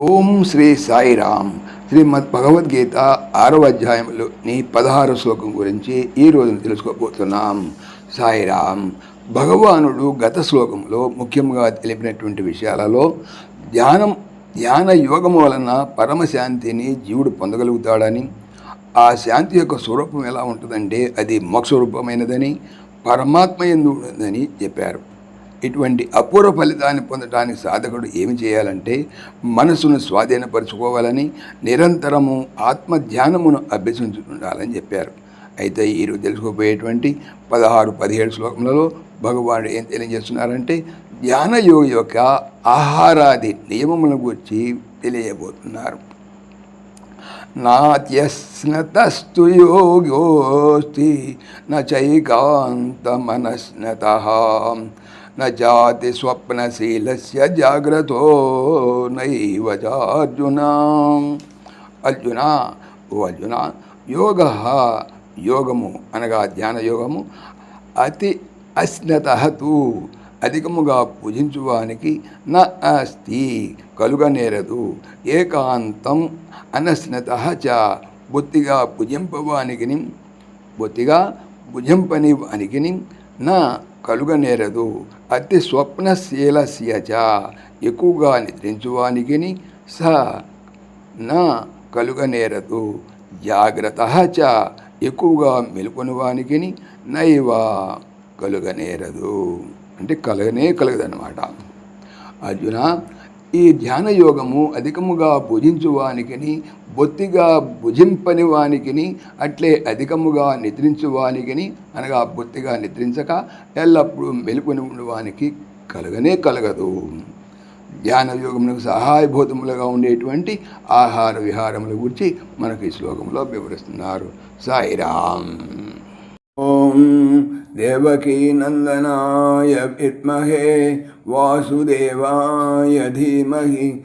ఓం శ్రీ సాయిరామ్. శ్రీమద్ భగవద్గీత ఆరవ అధ్యాయంలోని పదహారు శ్లోకం గురించి ఈ రోజున తెలుసుకోబోతున్నాం. సాయిరామ్ భగవానుడు గత శ్లోకంలో ముఖ్యంగా తెలిపినటువంటి విషయాలలో ధ్యానం ధ్యాన యోగం వలన పరమశాంతిని జీవుడు పొందగలుగుతాడని ఆ శాంతి యొక్క స్వరూపం ఎలా ఉంటుందంటే అది మోక్ష రూపమైనదని పరమాత్మ ఎందు చెప్పారు. ఇటువంటి అపూర్వ ఫలితాన్ని పొందడానికి సాధకుడు ఏమి చేయాలంటే మనసును స్వాధీనపరచుకోవాలని నిరంతరము ఆత్మ ధ్యానమును చెప్పారు. అయితే ఈరోజు తెలుసుకోబోయేటువంటి పదహారు పదిహేడు శ్లోకములలో భగవానుడు ఏం తెలియజేస్తున్నారంటే ధ్యానయోగి యొక్క ఆహారాది నియమముల గురించి తెలియబోతున్నారు. నాత్యస్నతస్తు యోగోస్తి నైకాంతమనస్నత నాతి జాతి స్వప్నశీలస్య జాగ్రత్తో నైవ చార్జున. అర్జున ఓ అర్జున యోగ యోగము అనగా ధ్యాన యోగము అతి అశ్నత అధికముగా పూజించువానికి నా అస్తి కలుగనేరదు ఏకాంతం అనస్నత చ. బొత్తిగా భుజింపవానికి బొత్తిగా భుజంపని వానికి నా కలుగనేరదు. అతి స్వప్నశీలస్య చ ఎక్కువగా నిద్రించువానికి స నా కలుగనేరదు. జాగ్రత్త చ ఎక్కువగా మెలుకొనివానికి నైవ కలుగనేరదు. అంటే కలగనే కలగదనమాట అర్జున ఈ ధ్యాన యోగము అధికముగా భుజించువానికిని బొత్తిగా భుజింపని వానికిని అట్లే అధికముగా నిద్రించువానికిని అనగా బొత్తిగా నిద్రించక ఎల్లప్పుడూ మెలుకుని ఉండవానికి కలగనే కలగదు. ధ్యాన యోగములకు సహాయభూతములుగా ఉండేటువంటి ఆహార విహారముల గురించి మనకు ఈ శ్లోకంలో వివరిస్తున్నారు. సాయిరామ్. ఓం దేవకీ నందనాయ విద్మహే వాసుదేవాయ ధీమహి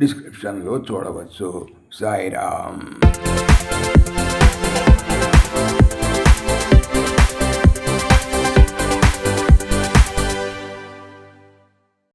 డిస్క్రిప్షన్లో చూడవచ్చు. సాయిరామ్.